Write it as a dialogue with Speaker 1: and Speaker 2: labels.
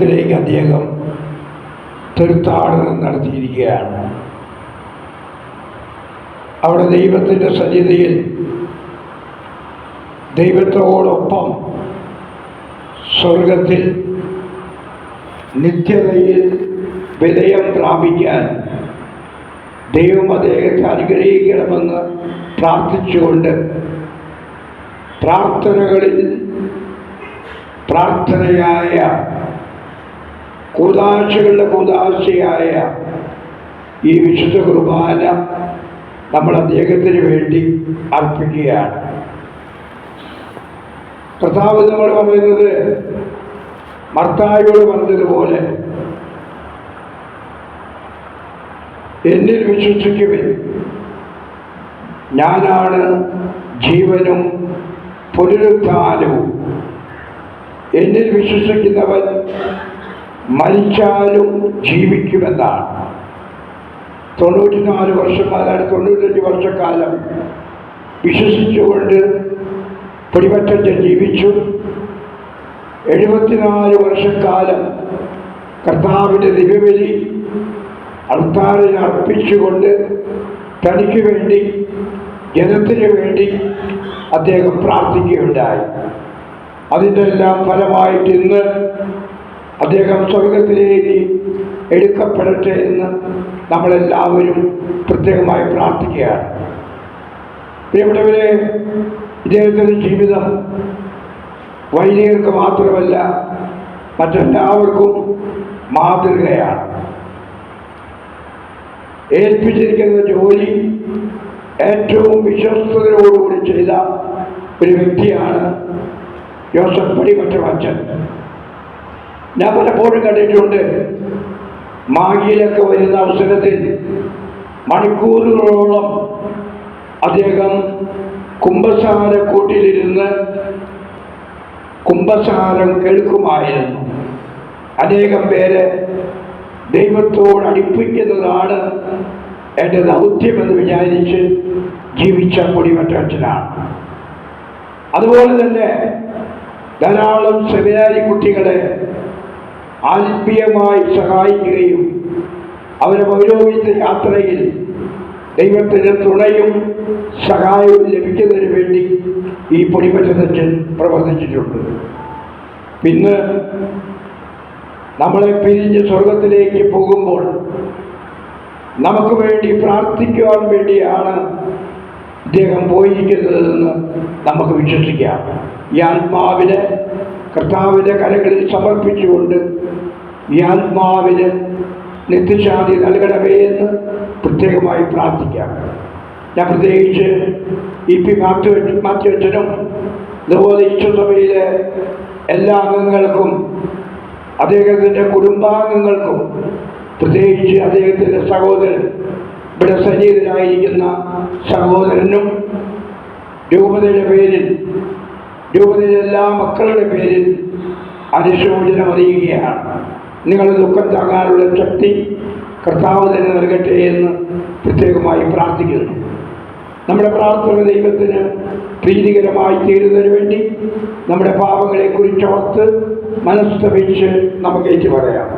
Speaker 1: സ്വർഗത്തിലേക്ക് അദ്ദേഹം തീർത്ഥാടനം നടത്തിയിരിക്കുകയാണ്. അവിടെ ദൈവത്തിന്റെ സന്നിധിയിൽ ദൈവത്തോടൊപ്പം സ്വർഗത്തിൽ നിത്യതയിൽ വിലയം പ്രാപിക്കാൻ ദൈവം അദ്ദേഹത്തെ അനുഗ്രഹിക്കണമെന്ന് പ്രാർത്ഥിച്ചുകൊണ്ട് പ്രാർത്ഥനകളിൽ പ്രാർത്ഥനയായ കൂതാശകളുടെ കൂതാശയായ ഈ വിശുദ്ധ കുർബാന നമ്മൾ അദ്ദേഹത്തിന് വേണ്ടി അർപ്പിക്കുകയാണ്. കർത്താവ് നമ്മൾ പറയുന്നത് മർത്തായോട് പറഞ്ഞതുപോലെ എന്നിൽ വിശ്വസിക്കുവിൻ. ഞാനാണ് ജീവനും പുനരുത്ഥാനവും. എന്നിൽ വിശ്വസിക്കുന്നവൻ മരിച്ചാലും ജീവിക്കുമെന്നാണ്. തൊണ്ണൂറ്റിനാല് വർഷം അതായത് തൊണ്ണൂറ്റഞ്ച് വർഷക്കാലം വിശ്വസിച്ചുകൊണ്ട് പിടിപറ്റച്ച് ജീവിച്ചു. എഴുപത്തിനാല് വർഷക്കാലം കർത്താവിന്റെ ദിവ്യബലി അൾത്താറിൽ അർപ്പിച്ചുകൊണ്ട് തനിക്ക് വേണ്ടി ജനത്തിന് വേണ്ടി അദ്ദേഹം പ്രാർത്ഥിക്കുകയുണ്ടായി. അതിന്റെ എല്ലാം ഫലമായിട്ട് ഇന്ന് അദ്ദേഹം സ്വർഗത്തിലേക്ക് എടുക്കപ്പെടട്ടെ എന്ന് നമ്മളെല്ലാവരും പ്രത്യേകമായി പ്രാർത്ഥിക്കുകയാണ്. പ്രിയപ്പെട്ടവരെ ഇദ്ദേഹത്തിന്റെ ജീവിതം വൈദികർക്ക് മാത്രമല്ല മറ്റെല്ലാവർക്കും മാതൃകയാണ്. ഏൽപ്പിച്ചിരിക്കുന്ന ജോലി ഏറ്റവും വിശ്വസ്തയോടുകൂടി ചെയ്ത ഒരു വ്യക്തിയാണ് ജോസഫ് പടിമറ്റം അച്ഛൻ ഞാൻ പലപ്പോഴും കണ്ടിട്ടുണ്ട്. മാഗിയിലൊക്കെ വരുന്ന അവസരത്തിൽ മണിക്കൂറുകളോളം അദ്ദേഹം കുംഭസാരക്കൂട്ടിലിരുന്ന് കുംഭസാരം കേൾക്കുമായിരുന്നു. അനേകം പേര് ദൈവത്തോട് അടുപ്പിക്കുന്നതാണ് എന്റെ ദൗത്യമെന്ന് വിചാരിച്ച് ജീവിച്ച കൊടിമറ്റച്ഛനാണ്. അതുപോലെ തന്നെ ധാരാളം സെമിനാരി കുട്ടികളെ ആത്മീയമായി സഹായിക്കുകയും അവരെ പൗരോഹിത്യ യാത്രയിൽ ദൈവത്തിന്റെ തുണയും സഹായവും ലഭിക്കുന്നതിന് വേണ്ടി ഈ പൊടിമറ്റത്തച്ഛൻ പ്രവർത്തിച്ചിട്ടുണ്ട്. പിന്നെ നമ്മളെ പിരിഞ്ഞ് സ്വർഗത്തിലേക്ക് പോകുമ്പോൾ നമുക്ക് വേണ്ടി പ്രാർത്ഥിക്കുവാൻ വേണ്ടിയാണ് ഇദ്ദേഹം പോയിരിക്കുന്നതെന്ന് നമുക്ക് വിശ്വസിക്കാം. ഈ ആത്മാവിനെ കർത്താവിന്റെ കരങ്ങളിൽ സമർപ്പിച്ചുകൊണ്ട് ഈ ആത്മാവിന് നിത്യശാന്തി നൽകണമേ എന്ന് പ്രത്യേകമായി പ്രാർത്ഥിക്കാം. ഞാൻ പ്രത്യേകിച്ച് ഇ പി മാത്യു മാത്യുവച്ചനും അതുപോലെ ഈശ്വസഭയിലെ എല്ലാ അംഗങ്ങൾക്കും അദ്ദേഹത്തിന്റെ കുടുംബാംഗങ്ങൾക്കും പ്രത്യേകിച്ച് അദ്ദേഹത്തിന്റെ സഹോദരൻ ഇവിടെ സജീവനായിരിക്കുന്ന സഹോദരനും രൂപതയുടെ പേരിൽ രൂപതയിലെ എല്ലാ മക്കളുടെ പേരിൽ അനുശോചനം അറിയുകയാണ്. നിങ്ങളുടെ ദുഃഖം താങ്ങാനുള്ള ശക്തി കർത്താവ് തന്നെ നൽകട്ടെ എന്ന് പ്രത്യേകമായി പ്രാർത്ഥിക്കുന്നു. നമ്മുടെ പ്രാർത്ഥന ദൈവത്തിന് പ്രീതികരമായി തീരുന്നതിന് വേണ്ടി നമ്മുടെ പാപങ്ങളെക്കുറിച്ച് ഓർത്ത് മനസ്തപിച്ച് നമുക്ക് ഏറ്റു പറയാം